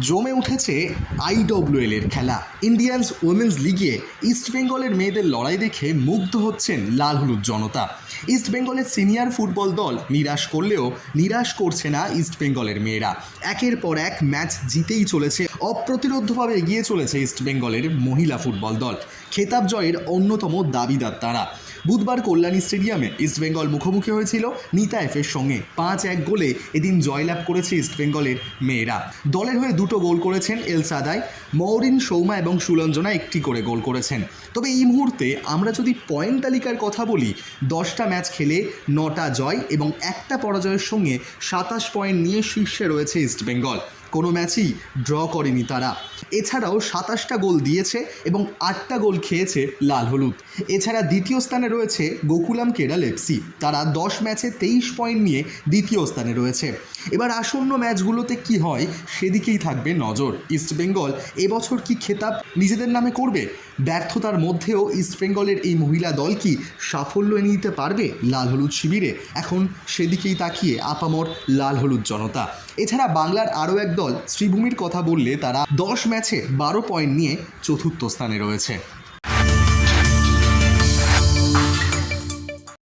জমে উঠেছে আইডব্লিউএল এর খেলা। ইন্ডিয়ান্স উইমেন্স লিগে ইস্টবেঙ্গলের মেয়েদের লড়াই দেখে মুগ্ধ হচ্ছেন লাল হলুদ জনতা। ইস্টবেঙ্গলের সিনিয়র ফুটবল দল নিরাশ করলেও নিরাশ করছে না ইস্টবেঙ্গলের মেয়েরা। একের পর এক ম্যাচ জিতেই চলেছে অপ্রতিরোধ্যভাবে এগিয়ে চলেছে ইস্টবেঙ্গলের মহিলা ফুটবল দল। খেতাব জয়ের অন্যতম দাবিদার তারা। বুধবার কল্যাণী স্টেডিয়ামে ইস্টবেঙ্গল মুখোমুখি হয়েছিল নিতা এফের সঙ্গে। পাঁচ এক গোলে এদিন জয়লাভ করেছে ইস্টবেঙ্গলের মেয়েরা। দলের হয়ে দুটো গোল করেছেন এল সাদাই। মৌরিন সৌমা এবং সুলঞ্জনা একটি করে গোল করেছেন। তবে এই মুহূর্তে আমরা যদি পয়েন্ট তালিকার কথা বলি, দশটা ম্যাচ খেলে নটা জয় এবং একটা পরাজয়ের সঙ্গে সাতাশ পয়েন্ট নিয়ে শীর্ষে রয়েছে ইস্টবেঙ্গল কোনো ম্যাচই ড্র করেনি তারা। এছাড়াও সাতাশটা গোল দিয়েছে এবং আটটা গোল খেয়েছে লাল হলুদ। এছাড়া দ্বিতীয় স্থানে রয়েছে গোকুলাম কেরাল এফসি তারা দশ ম্যাচে তেইশ পয়েন্ট নিয়ে দ্বিতীয় স্থানে রয়েছে। এবার আসন্ন ম্যাচগুলোতে কি হয় সেদিকেই থাকবে নজর। ইস্টবেঙ্গল এবছর কি খেতাব নিজেদের নামে করবে? ব্যর্থতার মধ্যেও ইস্টবেঙ্গলের এই মহিলা দল কি সাফল্য এনে দিতে পারবে লাল হলুদ শিবিরে? এখন সেদিকেই তাকিয়ে আপামর লাল হলুদ জনতা। এছাড়া বাংলার আরও এক দল, শ্রীভূমির কথা বললে তারা দশ ম্যাচে বারো পয়েন্ট নিয়ে চতুর্থ স্থানে রয়েছে।